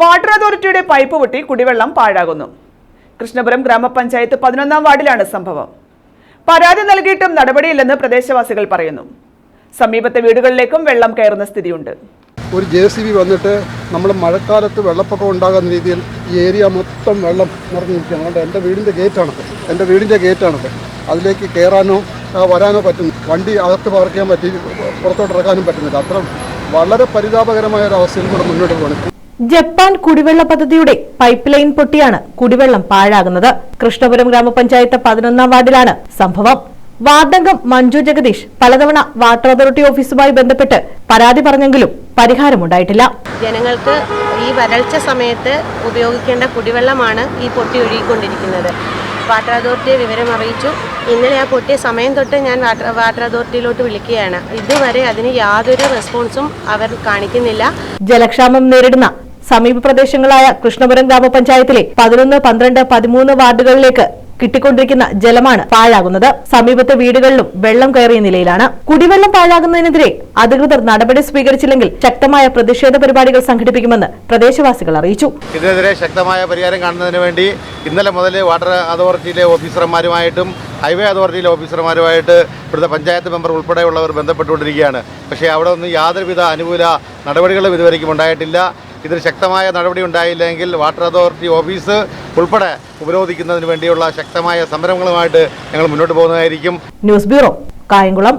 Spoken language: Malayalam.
വാട്ടർ അതോറിറ്റിയുടെ പൈപ്പ് പൊട്ടി കുടിവെള്ളം പാഴാകുന്നു. കൃഷ്ണപുരം ഗ്രാമപഞ്ചായത്ത് പതിനൊന്നാം വാർഡിലാണ് സംഭവം. പരാതി നൽകിയിട്ടും നടപടിയില്ലെന്ന് പ്രദേശവാസികൾ പറയുന്നു. സമീപത്തെ വീടുകളിലേക്കും വെള്ളം കയറുന്ന സ്ഥിതിയുണ്ട്. ഒരു ജെ സി ബി വന്നിട്ട് നമ്മൾ മഴക്കാലത്ത് വെള്ളപ്പൊക്കം ഉണ്ടാകുന്ന രീതിയിൽ ഈ ഏരിയ മൊത്തം വെള്ളം നിറഞ്ഞിരിക്കുകയാണ് അതുകൊണ്ട് എന്റെ വീടിന്റെ ഗേറ്റാണത്. എന്റെ വീടിന്റെ ഗേറ്റാണത്. അതിലേക്ക് കയറാനോ വരാനോ പറ്റും വണ്ടി അകത്ത് പാർക്ക് ചെയ്യാൻ പറ്റി പുറത്തോട്ട് ഇറക്കാനും പറ്റുന്നില്ല. അത്ര വളരെ പരിതാപകരമായ ഒരു അവസ്ഥയിൽ കൂടെ മുന്നോട്ട് പോകണം ജപ്പാൻ കുടിവെള്ള പദ്ധതിയുടെ പൈപ്പ് ലൈൻ പൊട്ടിയാണ് കുടിവെള്ളം പാഴാകുന്നത്. കൃഷ്ണപുരം ഗ്രാമപഞ്ചായത്ത് പതിനൊന്നാം വാർഡിലാണ് സംഭവം. വാർഡംഗം മഞ്ജു ജഗദീഷ് പലതവണ വാട്ടർ അതോറിറ്റി ഓഫീസുമായി ബന്ധപ്പെട്ട് പരാതി പറഞ്ഞെങ്കിലും പരിഹാരമുണ്ടായിട്ടില്ല. ജനങ്ങൾക്ക് ഈ വരൾച്ച സമയത്ത് ഉപയോഗിക്കേണ്ട കുടിവെള്ളമാണ് ഈ പൊട്ടി ഒഴുകിക്കൊണ്ടിരിക്കുന്നത്. വാട്ടർ അതോറിറ്റിയെ വിവരം അറിയിച്ചു. ഇന്നലെ ആ പൊട്ടിയ സമയം തൊട്ട് ഞാൻ വാട്ടർ വാട്ടർ അതോറിറ്റിയിലോട്ട് വിളിക്കുകയാണ്. ഇതുവരെ അതിന് യാതൊരു റെസ്പോൺസും അവർ കാണിക്കുന്നില്ല. ജലക്ഷാമം നേരിടുന്ന സമീപ പ്രദേശങ്ങളായ കൃഷ്ണപുരം ഗ്രാമപഞ്ചായത്തിലെ പതിനൊന്ന് പന്ത്രണ്ട് പതിമൂന്ന് വാർഡുകളിലേക്ക് കിട്ടിക്കൊണ്ടിരിക്കുന്ന ജലമാണ് പാഴാകുന്നത്. സമീപത്തെ വീടുകളിലും വെള്ളം കയറിയ നിലയിലാണ്. കുടിവെള്ളം പാഴാകുന്നതിനെതിരെ അധികൃതർ നടപടി സ്വീകരിച്ചില്ലെങ്കിൽ ശക്തമായ പ്രതിഷേധ പരിപാടികൾ സംഘടിപ്പിക്കുമെന്ന് പ്രദേശവാസികൾ അറിയിച്ചു. ഇതിനെതിരെ ശക്തമായ പരിഹാരം കാണുന്നതിന് വേണ്ടി ഇന്നലെ മുതൽ വാട്ടർ അതോറിറ്റിയിലെ ഓഫീസർമാരുമായിട്ടും ഹൈവേ അതോറിറ്റിയിലെ ഓഫീസർമാരുമായിട്ട് ഇവിടുത്തെ പഞ്ചായത്ത് മെമ്പർ ഉൾപ്പെടെയുള്ളവർ ബന്ധപ്പെട്ടുകൊണ്ടിരിക്കുകയാണ്. പക്ഷേ അവിടെ ഒന്നും യാതൊരുവിധ അനുകൂല നടപടികളും ഇതുവരെയും ഉണ്ടായിട്ടില്ല. ഇതിന് ശക്തമായ നടപടി ഉണ്ടായില്ലെങ്കിൽ വാട്ടർ അതോറിറ്റി ഓഫീസ് ഉൾപ്പെടെ ഉപരോധിക്കുന്നതിന് വേണ്ടിയുള്ള ശക്തമായ സമരങ്ങളുമായിട്ട് ഞങ്ങൾ മുന്നോട്ട് പോകുന്നതായിരിക്കും. News bureau Kayamkulam.